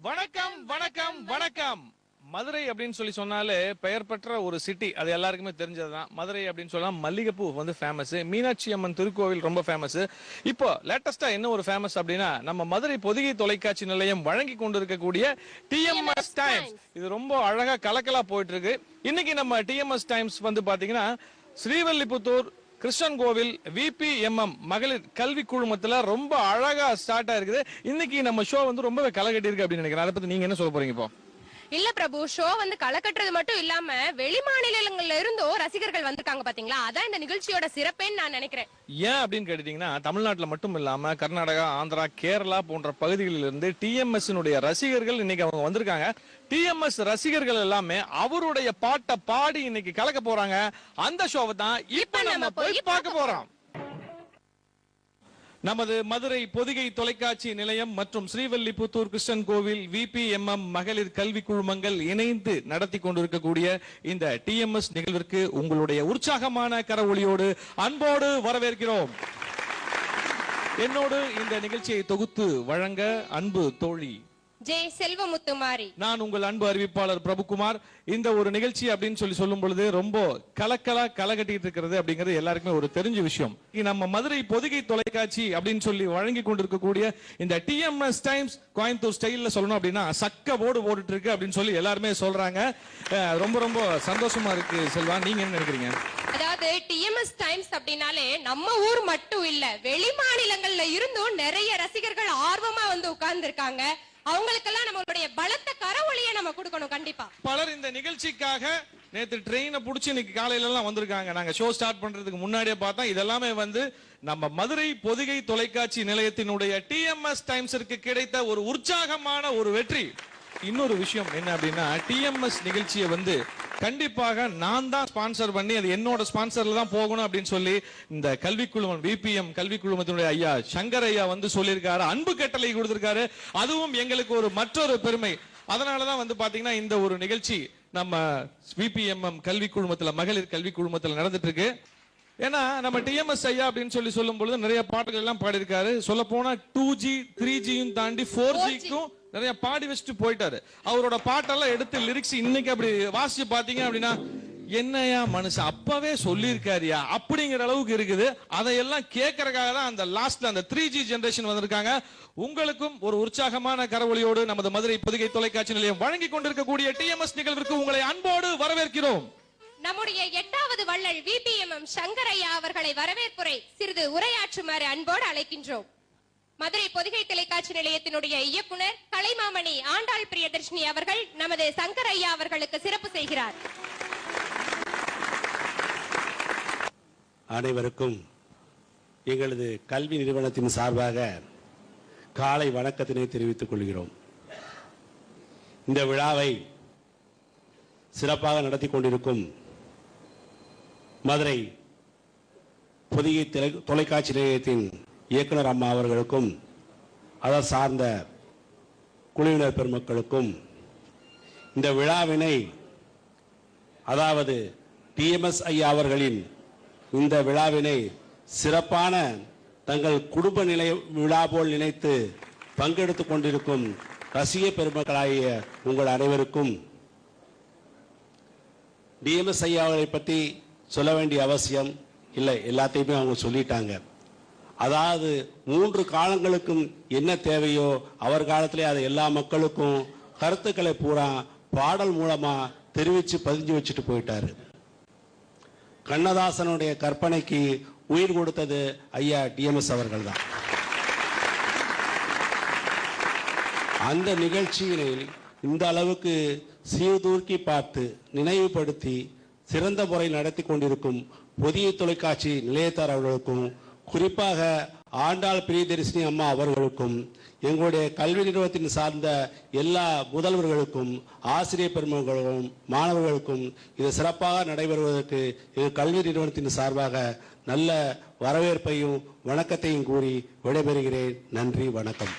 வணக்கம் வணக்கம் வணக்கம். மதுரை அப்படின்னு சொல்லி சொன்னாலே பெயர் பெற்ற ஒரு சிட்டி அது எல்லாருக்குமே தெரிஞ்சதுதான். மதுரை அப்படின்னு சொன்னா மல்லிகைப்பூ வந்து ஃபேமஸ் மீனாட்சி அம்மன் திருக்கோவில் ரொம்ப ஃபேமஸ் இப்போ லேட்டஸ்டா என்ன ஒரு ஃபேமஸ் அப்படின்னா நம்ம மதுரை பொதிகை தொலைக்காட்சி நிலையம் வழங்கி கொண்டிருக்கக்கூடிய டிஎம்எஸ் டைம்ஸ் இது ரொம்ப அழகா கலக்கலா போயிட்டு இருக்கு. இன்னைக்கு நம்ம டிஎம்எஸ் டைம்ஸ் வந்து பாத்தீங்கன்னா ஸ்ரீவல்லிபுத்தூர் கிருஷ்ணன் கோவில் விபிஎம்எம் மகளிர் கல்வி குழுமத்தில் ரொம்ப அழகாக ஸ்டார்ட் ஆயிருக்குது இன்னைக்கு நம்ம ஷோ வந்து ரொம்பவே களை இருக்கு அப்படின்னு நினைக்கிறேன். அதை பற்றி நீங்க என்ன சொல்ல போறீங்க இப்போ? இல்ல பிரபு ஷோ வந்து களை கட்டுறது மட்டும் இல்லாம வெளி மாநிலங்கள்ல இருந்தோ ரசிகர்கள் வந்திருக்காங்க பாத்தீங்களா? அதான் இந்த நிகழ்ச்சியோட சிறப்பேன்னு நான் நினைக்கிறேன். ஏன் அப்படின்னு கேட்டீங்கன்னா தமிழ்நாட்டுல மட்டும் இல்லாம கர்நாடகா ஆந்திரா கேரளா போன்ற பகுதிகளில் இருந்து டிஎம்எஸ் ரசிகர்கள் இன்னைக்கு அவங்க வந்திருக்காங்க. டிஎம்எஸ் ரசிகர்கள் எல்லாமே அவருடைய பாட்டை பாடி இன்னைக்கு கலக்க போறாங்க. அந்த ஷோவை தான் இப்ப நம்ம போய் பார்க்க போறோம். நமது மதுரை பொதிகை தொலைக்காட்சி நிலையம் மற்றும் ஸ்ரீவல்லிபுத்தூர் கிருஷ்ணன் கோவில் விபிஎம்எம் மகளிர் கல்வி குழுமங்கள் இணைந்து நடத்தி கொண்டிருக்கக்கூடிய இந்த டிஎம்எஸ் நிகழ்விற்கு உங்களுடைய உற்சாகமான கரவொலியோடு அன்போடு வரவேற்கிறோம். என்னோடு இந்த நிகழ்ச்சியை தொகுத்து வழங்க அன்பு தோழி ஜே செல்வமுத்து மாறி நான் உங்கள் அன்பு அறிவிப்பாளர் பிரபுகுமார். இந்த ஒரு நிகழ்ச்சி அப்படின்னு சொல்லி சொல்லும் பொழுது ரொம்ப கலக்கலா கலகட்டிட்டு இருக்கிறது அப்படிங்கிறது எல்லாருக்குமே ஒரு தெரிஞ்ச விஷயம். நம்ம மதுரை பொதிகை தொலைக்காட்சி அப்படின்னு சொல்லி வழங்கி கொண்டிருக்கக்கூடிய இந்த டிஎம்எஸ் டைம்ஸ் கோயம்புத்தூர் ஸ்டைல்ல சொல்லணும் அப்படின்னா சக்க போர்டு போட்டுட்டு இருக்கு அப்படின்னு சொல்லி எல்லாருமே சொல்றாங்க. ரொம்ப ரொம்ப சந்தோஷமா இருக்கு செல்வா. நீங்க என்ன நினைக்கிறீங்க? அதாவது டிஎம்எஸ் டைம்ஸ் அப்படின்னாலே நம்ம ஊர் மட்டும் இல்ல வெளி மாநிலங்கள்ல இருந்தும் நிறைய ரசிகர்கள் உட்கார்ந்து இருக்காங்க அவங்களுக்கெல்லாம் நம்மளுடைய பலத்த கரவொலியை நம்ம கொடுக்கணும் கண்டிப்பா. பலர் இந்த நிகழ்ச்சிக்காக நேற்று ட்ரெயினை பிடிச்சி இன்னைக்கு காலையில எல்லாம் வந்திருக்காங்க. நாங்க ஷோ ஸ்டார்ட் பண்றதுக்கு முன்னாடியே பார்த்தா இதெல்லாமே வந்து நம்ம மதுரை பொதிகை தொலைக்காட்சி நிலையத்தினுடைய டிஎம்எஸ் டைம்ஸிற்கு கிடைத்த ஒரு உற்சாகமான ஒரு வெற்றி. இன்னொரு விஷயம் என்ன அப்படின்னா டிஎம்எஸ் நிகழ்ச்சியை வந்து கண்டிப்பாக நான் தான் ஸ்பான்சர் பண்ணி அது என்னோட ஸ்பான்சர்ல தான் போகணும் அப்படின்னு சொல்லி இந்த கல்வி குழுமம் பிபிஎம் கல்வி குழுமத்தினுடைய ஐயா சங்கர் ஐயா வந்து சொல்லியிருக்காரு. அன்பு கட்டளை கொடுத்திருக்காரு. அதுவும் எங்களுக்கு ஒரு மற்றொரு பெருமை. அதனாலதான் வந்து பாத்தீங்கன்னா இந்த ஒரு நிகழ்ச்சி நம்ம பிபிஎம்எம் கல்வி குழுமத்தில் மகளிர் கல்வி குழுமத்தில் நடந்துட்டு இருக்கு ஏன்னா நம்ம டிஎம்எஸ் ஐயா அப்படின்னு சொல்லி சொல்லும் பொழுது நிறைய பாட்டுகள் எல்லாம் பாடியிருக்காரு. சொல்ல போனா டூ ஜி த்ரீ ஜியும் தாண்டி ஃபோர் ஜிக்கும் நிறைய பாடி வச்சுட்டு போயிட்டாரு. அவரோட பாட்டெல்லாம் எடுத்து லிரிக்ஸ் இன்னைக்கு அப்படி வாசிச்சு பாத்தீங்க அப்படின்னா என்னையா மனுஷன் அப்பவே சொல்லியிருக்காருயா அப்படிங்கிற அளவுக்கு இருக்குது. அதையெல்லாம் கேட்கறதுக்காக தான் அந்த லாஸ்ட்ல அந்த த்ரீ ஜி ஜெனரேஷன் வந்திருக்காங்க. உங்களுக்கும் ஒரு உற்சாகமான கரவொலியோடு நமது மதுரை புதுகை தொலைக்காட்சி நிலையம் வழங்கி கொண்டிருக்கக்கூடிய டிஎம்எஸ் நிகழ்விற்கு உங்களை அன்போடு வரவேற்கிறோம். நம்முடைய எட்டாவது வள்ளல் விபிஎம்எம் சங்கரையா அவர்களை வரவேற்புரை சிறிது உரையாற்றுமாறு அன்போடு அழைக்கின்றோம். மதுரை பொதிகை தொலைக்காட்சி நிலையத்தினுடைய இயக்குனர் கலைமாமணி ஆண்டாள் பிரியதர்ஷினி அவர்கள் நமது சங்கர் ஐயா அவர்களுக்கு சிறப்பு செய்கிறார். அனைவருக்கும் எங்களது கல்வி நிறுவனத்தின் சார்பாக காலை வணக்கத்தினை தெரிவித்துக் கொள்கிறோம். இந்த விழாவை சிறப்பாக நடத்தி கொண்டிருக்கும் மதுரை பொதிகை தொலைக்காட்சி நிலையத்தின் இயக்குனர் அம்மா அவர்களுக்கும் அதை சார்ந்த குழுவினர் பெருமக்களுக்கும் இந்த விழாவினை அதாவது டிஎம்எஸ் ஐயா அவர்களின் இந்த விழாவினை சிறப்பான தங்கள் குடும்ப நிலை விழா போல் நினைத்து பங்கெடுத்துக் கொண்டிருக்கும் ரசிக பெருமக்களாகிய உங்கள் அனைவருக்கும் டிஎம்எஸ் ஐயா அவர்களை பற்றி சொல்ல வேண்டிய அவசியம் இல்லை. எல்லாத்தையுமே அவங்க சொல்லிட்டாங்க. அதாவது மூன்று காலங்களுக்கும் என்ன தேவையோ அவர் காலத்திலே அதை எல்லா மக்களுக்கும் கருத்துக்களை பூரா பாடல் மூலமா தெரிவிச்சு பதிஞ்சு வச்சுட்டு போயிட்டாரு. கண்ணதாசனுடைய கற்பனைக்கு உயிர் கொடுத்தது ஐயா டிஎம்எஸ் அவர்கள் தான் அந்த நிகழ்ச்சியினை இந்த அளவுக்கு சீர்தூக்கி பார்த்து நினைவுபடுத்தி சிறந்த முறை நடத்தி கொண்டிருக்கும் புதிய தொலைக்காட்சி நிலையத்தார் அவர்களுக்கும் குறிப்பாக ஆண்டாள் பிரியதரிசினி அம்மா அவர்களுக்கும் எங்களுடைய கல்வி நிறுவனத்தின் சார்ந்த எல்லா முதல்வர்களுக்கும் ஆசிரியர் பெருமக்களுக்கும் மாணவர்களுக்கும் இது சிறப்பாக நடைபெறுவதற்கு எங்கள் கல்வி நிறுவனத்தின் சார்பாக நல்ல வரவேற்பையும் வணக்கத்தையும் கூறி விடைபெறுகிறேன். நன்றி வணக்கம்.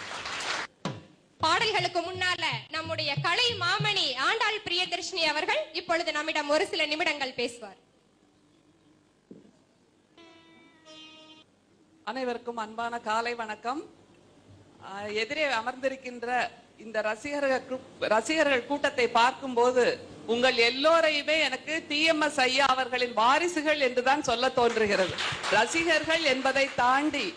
பாடல்களுக்கு முன்னால நம்முடைய கலை மாமணி ஆண்டாள் பிரியதர்ஷினி அவர்கள் இப்பொழுது நம்மிடம் ஒரு சில நிமிடங்கள் பேசுவார். அனைவருக்கும் அன்பான காலை வணக்கம். எதிரே அமர்ந்திருக்கின்ற இந்த ரசிகர்கள் ரசிகர்கள் கூட்டத்தை பார்க்கும்போது உங்கள் எல்லோரையுமே எனக்கு டிஎம்எஸ் ஐயா அவர்களின் வாரிசுகள் என்றுதான் சொல்ல தோன்றுகிறது. ரசிகர்கள் என்பதை தாண்டி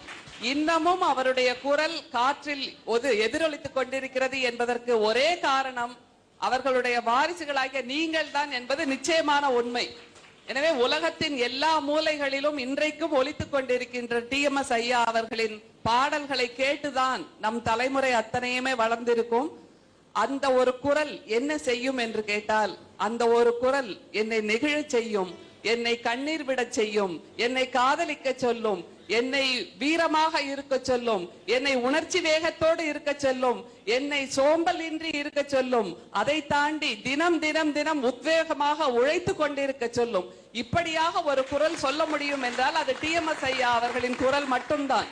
இன்னமும் அவருடைய குரல் காற்றில் ஒரு எதிரொலித்துக் கொண்டிருக்கிறது என்பதற்கு ஒரே காரணம் அவர்களுடைய வாரிசுகளாகிய நீங்கள் தான் என்பது நிச்சயமான உண்மை. எனவே உலகத்தின் எல்லா மூலைகளிலும் இன்றைக்கும் ஒழித்துக் கொண்டிருக்கின்ற டி எம் ஐயா அவர்களின் பாடல்களை கேட்டுதான் நம் தலைமுறை அத்தனையுமே வளர்ந்திருக்கும். அந்த ஒரு குரல் என்ன செய்யும் என்று கேட்டால் அந்த ஒரு குரல் என்னை நெகிழச் செய்யும். என்னை கண்ணீர் விடச் செய்யும் என்னை காதலிக்க சொல்லும் என்னை வீரமாக இருக்க சொல்லும் என்னை உணர்ச்சி வேகத்தோடு இருக்க சொல்லும் என்னை சோம்பல் இன்றி இருக்க சொல்லும் அதை தாண்டி தினம் தினம் தினம் உத்வேகமாக உழைத்து கொண்டிருக்க சொல்லும். இப்படியாக ஒரு குரல் சொல்ல முடியும் என்றால் அது டிஎம்எஸ் ஐயா அவர்களின் குரல் மட்டும்தான்.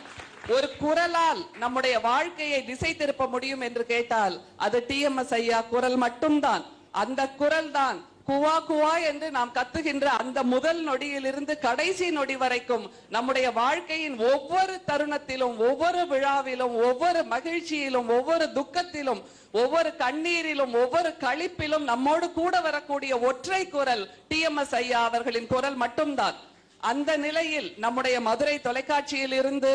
ஒரு குரலால் நம்முடைய வாழ்க்கையை திசை திருப்ப முடியும் என்று கேட்டால் அது டிஎம்எஸ் ஐயா குரல் மட்டும்தான். அந்த குரல் தான் குவா குவா என்று நாம் கத்துகின்ற அந்த முதல் நொடியிலிருந்து கடைசி நொடி வரைக்கும் நம்முடைய வாழ்க்கையின் ஒவ்வொரு தருணத்திலும் ஒவ்வொரு விழாவிலும் ஒவ்வொரு மகிழ்ச்சியிலும் ஒவ்வொரு துக்கத்திலும் ஒவ்வொரு கண்ணீரிலும் ஒவ்வொரு களிப்பிலும் நம்மோடு கூட வரக்கூடிய ஒற்றை குரல் டிஎம்எஸ் ஐயா அவர்களின் குரல் மட்டும்தான். அந்த நிலையில் நம்முடைய மதுரை தொலைக்காட்சியில் இருந்து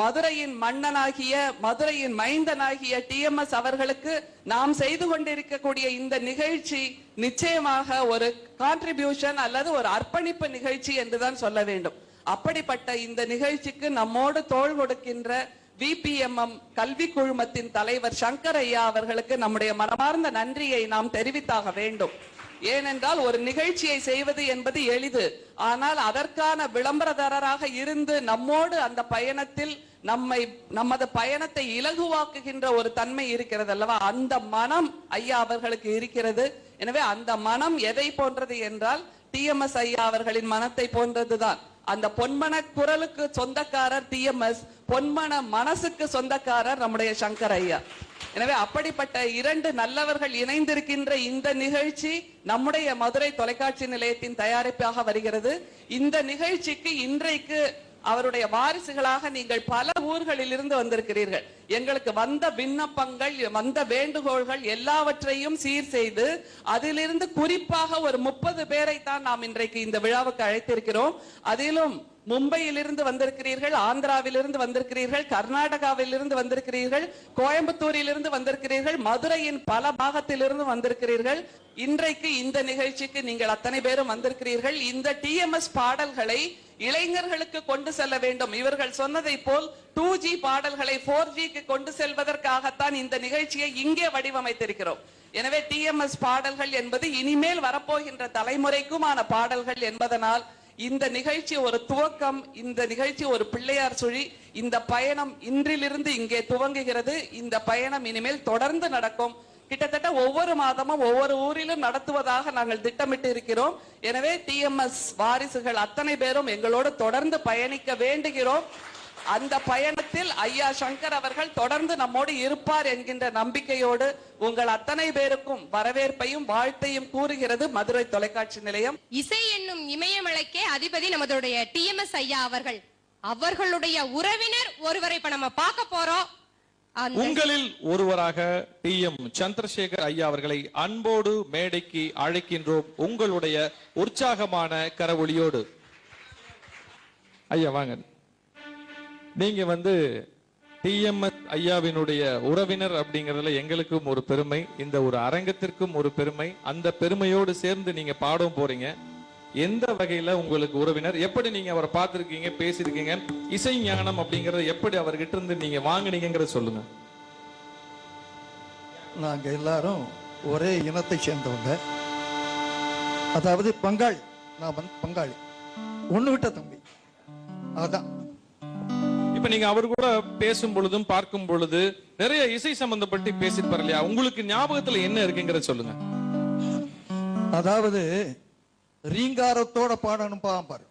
மதுரையின் மன்னனாகிய மதுரையின் மைந்தனாகிய எஸ் அவர்களுக்கு நாம் செய்து கொண்டிருக்கக்கூடிய இந்த நிகழ்ச்சி நிச்சயமாக ஒரு கான்ட்ரிபியூஷன் அல்லது ஒரு அர்ப்பணிப்பு நிகழ்ச்சி என்றுதான் சொல்ல வேண்டும். அப்படிப்பட்ட இந்த நிகழ்ச்சிக்கு நம்மோடு தோல் கொடுக்கின்ற விபிஎம்எம் கல்வி குழுமத்தின் தலைவர் சங்கர் ஐயா அவர்களுக்கு நம்முடைய மனமார்ந்த நன்றியை நாம் தெரிவித்தாக வேண்டும். ஏனென்றால் ஒரு நிகழ்ச்சியை செய்வது என்பது எளிது. ஆனால் அதற்கான விளம்பரதாரராக இருந்து நம்மோடு அந்த பயணத்தில் நம்மை நமது பயணத்தை இலகுவாக்குகின்ற ஒரு தன்மை இருக்கிறது அல்லவா அந்த மனம் ஐயா அவர்களுக்கு இருக்கிறது. எனவே அந்த மனம் எதை போன்றது என்றால் டிஎம்எஸ் ஐயா அவர்களின் மனத்தை போன்றதுதான். அந்த பொன்மன குரலுக்கு சொந்தக்காரர் டிஎம்எஸ் பொன்மன மனசுக்கு சொந்தக்காரர் நம்முடைய சங்கர் ஐயா. எனவே அப்படிப்பட்ட இரண்டு நல்லவர்கள் இணைந்திருக்கின்ற இந்த நிகழ்ச்சி நம்முடைய மதுரை தொலைக்காட்சி நிலையத்தின் தயாரிப்பாக வருகிறது. இந்த நிகழ்ச்சிக்கு இன்றைக்கு அவருடைய வாரிசுகளாக நீங்கள் பல ஊர்களில் இருந்து வந்திருக்கிறீர்கள். எங்களுக்கு வந்த விண்ணப்பங்கள் வந்த வேண்டுகோள்கள் எல்லாவற்றையும் சீர் செய்து அதிலிருந்து குறிப்பாக ஒரு முப்பது பேரை தான் நாம் இன்றைக்கு இந்த விழாவுக்கு அழைத்திருக்கிறோம். அதிலும் மும்பையிலிருந்து வந்திருக்கிறீர்கள் ஆந்திராவிலிருந்து வந்திருக்கிறீர்கள் கர்நாடகாவிலிருந்து வந்திருக்கிறீர்கள் கோயம்புத்தூரிலிருந்து வந்திருக்கிறீர்கள் மதுரையின் பல பாகத்திலிருந்து வந்திருக்கிறீர்கள். இன்றைக்கு இந்த நிகழ்ச்சிக்கு நீங்கள் அத்தனை பேரும் வந்திருக்கிறீர்கள். இந்த டிஎம்எஸ் பாடல்களை இளைஞர்களுக்கு கொண்டு செல்ல வேண்டும். இவர்கள் சொன்னதை போல் டூ ஜி பாடல்களை போர் ஜிக்கு கொண்டு செல்வதற்காகத்தான் இந்த நிகழ்ச்சியை இங்கே வடிவமைத்திருக்கிறோம். எனவே டிஎம்எஸ் பாடல்கள் என்பது இனிமேல் வரப்போகின்ற தலைமுறைக்குமான பாடல்கள் என்பதனால் இந்த நிகழ்ச்சி ஒரு துவக்கம் இந்த நிகழ்ச்சி ஒரு பிள்ளையார் சுழி இந்த பயணம் இன்றிலிருந்து இங்கே துவங்குகிறது. இந்த பயணம் இனிமேல் தொடர்ந்து நடக்கும். கிட்டத்தட்ட ஒவ்வொரு மாதமும் ஒவ்வொரு ஊரிலும் நடத்துவதாக நாங்கள் திட்டமிட்டு இருக்கிறோம் எனவே டிஎம்எஸ் வாரிசுகள் அத்தனை பேரும் எங்களோடு தொடர்ந்து பயணிக்க வேண்டுகிறோம். அந்த பயணத்தில் ஐயா சங்கர் அவர்கள் தொடர்ந்து நம்மோடு இருப்பார் என்கின்ற நம்பிக்கையோடு உங்கள் அத்தனை பேருக்கும் வரவேற்பையும் வாழ்த்தையும் கூறுகிறது மதுரை தொலைக்காட்சி நிலையம். இசை என்னும் இமயமலைக்கே அதிபதி நமதுடைய டிஎம்எஸ் ஐயா அவர்கள். அவர்களுடைய உறவினர் ஒருவரை இப்ப நம்ம பார்க்க போறோம். உங்களில் ஒருவராக டி எம் சந்திரசேகர் ஐயா அவர்களை அன்போடு மேடைக்கு அழைக்கின்றோம் உங்களுடைய உற்சாகமான கரவொலியோடு ஐயா வாங்க. நீங்க வந்து டிஎம்எஸ் ஐயாவினுடைய உறவினர் அப்படிங்கறதுல எங்களுக்கும் ஒரு பெருமை இந்த ஒரு அரங்கத்திற்கும் ஒரு பெருமை அந்த பெருமையோடு சேர்ந்து நீங்க பாடம் போறீங்க. எந்த வகையில உங்களுக்கு உறவினர் எப்படி நீங்க அவரை பார்த்திருக்கீங்க பேசியிருக்கீங்க இசை ஞானம் அப்படிங்கறத எப்படி அவர்கிட்ட இருந்து நீங்க வாங்குனீங்கங்கறத சொல்லுங்க. நாங்க எல்லாரும் ஒரே இனத்தை சேர்ந்தவங்க. அதாவது பங்காளி நான் வந்து பங்காளி. ஒண்ணு விட்ட தம்பி. அதான். இப்ப நீங்க அவர் கூட பேசும் பொழுதும் பார்க்கும் பொழுது நிறைய இசை சம்பந்தப்பட்டு பேசிருப்பாரு இல்லையா? உங்களுக்கு ஞாபகத்துல என்ன இருக்குங்கிறத சொல்லுங்க. அதாவது ரீங்காரத்தோட பாடணும் பாரு.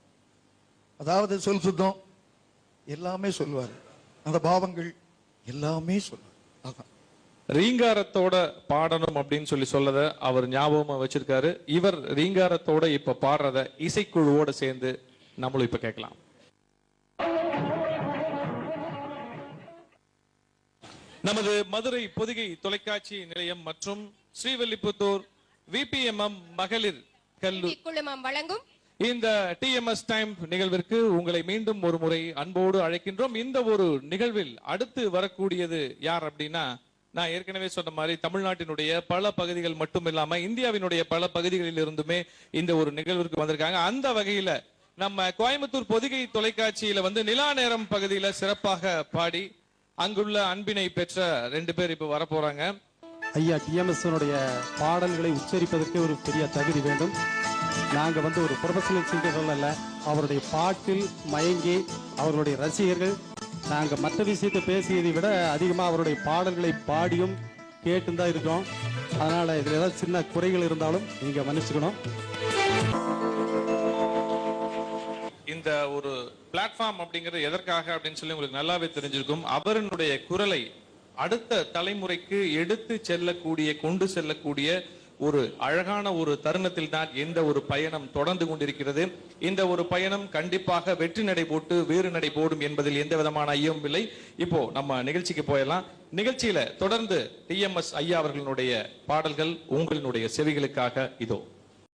அதாவது சொல் சுத்தம். எல்லாமே சொல்லுவாரு அந்த பாவங்கள் எல்லாமே சொல்லுவார் அதான் ரீங்காரத்தோட பாடணும் அப்படின்னு சொல்லி சொல்லத அவர் ஞாபகமா வச்சிருக்காரு. இவர் ரீங்காரத்தோட இப்ப பாடுறத இசைக்குழுவோட சேர்ந்து நம்மளும் இப்ப கேட்கலாம். நமது மதுரை பொதிகை தொலைக்காட்சி நிலையம் மற்றும் ஸ்ரீவில்லிபுத்தூர் விபிஎம்எம் மகளிர் குழுமம் வழங்கும். இந்த டிஎம்எஸ் டைம் நிகழ்விற்கு உங்களை மீண்டும் ஒரு முறை அன்போடு அழைக்கின்றோம். இந்த ஒரு நிகழ்வில் அடுத்து வரக்கூடியது யார் அப்படின்னா நான் ஏற்கனவே சொன்ன மாதிரி தமிழ்நாட்டினுடைய பல பகுதிகள் மட்டும் இல்லாம இந்தியாவினுடைய பல பகுதிகளில் இருந்துமே இந்த ஒரு நிகழ்விற்கு வந்திருக்காங்க. அந்த வகையில நம்ம கோயம்புத்தூர் பொதிகை தொலைக்காட்சியில வந்து நிலா நேரம் பகுதியில சிறப்பாக பாடி அங்குள்ள அன்பினை பெற்ற ரெண்டு பேர் இப்ப வரப்போறாங்க. ஐயா டிஎம்எஸ்னுடைய பாடல்களை உச்சரிப்பதற்கு ஒரு பெரிய தகுதி வேண்டும். நாங்கள் வந்து ஒரு ப்ரொஃபஷனல் சிங்கர்கள் அல்ல அவருடைய பாட்டில் மயங்கி அவர்களுடைய ரசிகர்கள் நாங்கள் மற்ற விஷயத்தை பேசியதை விட அதிகமாக அவருடைய பாடல்களை பாடியும் கேட்டும் தான் இருக்கோம். அதனால் இதில் ஏதாவது சின்ன குறைகள் இருந்தாலும் நீங்கள் மன்னிச்சுக்கணும். இந்த ஒரு பிளாட்ஃபார்ம் அப்படிங்கிறது எதற்காக அப்படின்னு சொல்லி உங்களுக்கு நல்லாவே தெரிஞ்சிருக்கும். அவரினுடைய குரலை அடுத்த தலைமுறைக்கு எடுத்து செல்லக்கூடிய கொண்டு செல்லக்கூடிய ஒரு அழகான ஒரு தருணத்தில் தான் இந்த ஒரு பயணம் தொடர்ந்து கொண்டிருக்கிறது. இந்த ஒரு பயணம் கண்டிப்பாக வெற்றி நடை போட்டு வேறு நடை போடும் என்பதில் எந்த விதமான ஐயமும் இல்லை. இப்போ நம்ம நிகழ்ச்சிக்கு போயிடலாம் நிகழ்ச்சியில தொடர்ந்து டிஎம்எஸ் ஐயா அவர்களுடைய பாடல்கள் உங்களினுடைய செவிகளுக்காக இதோ.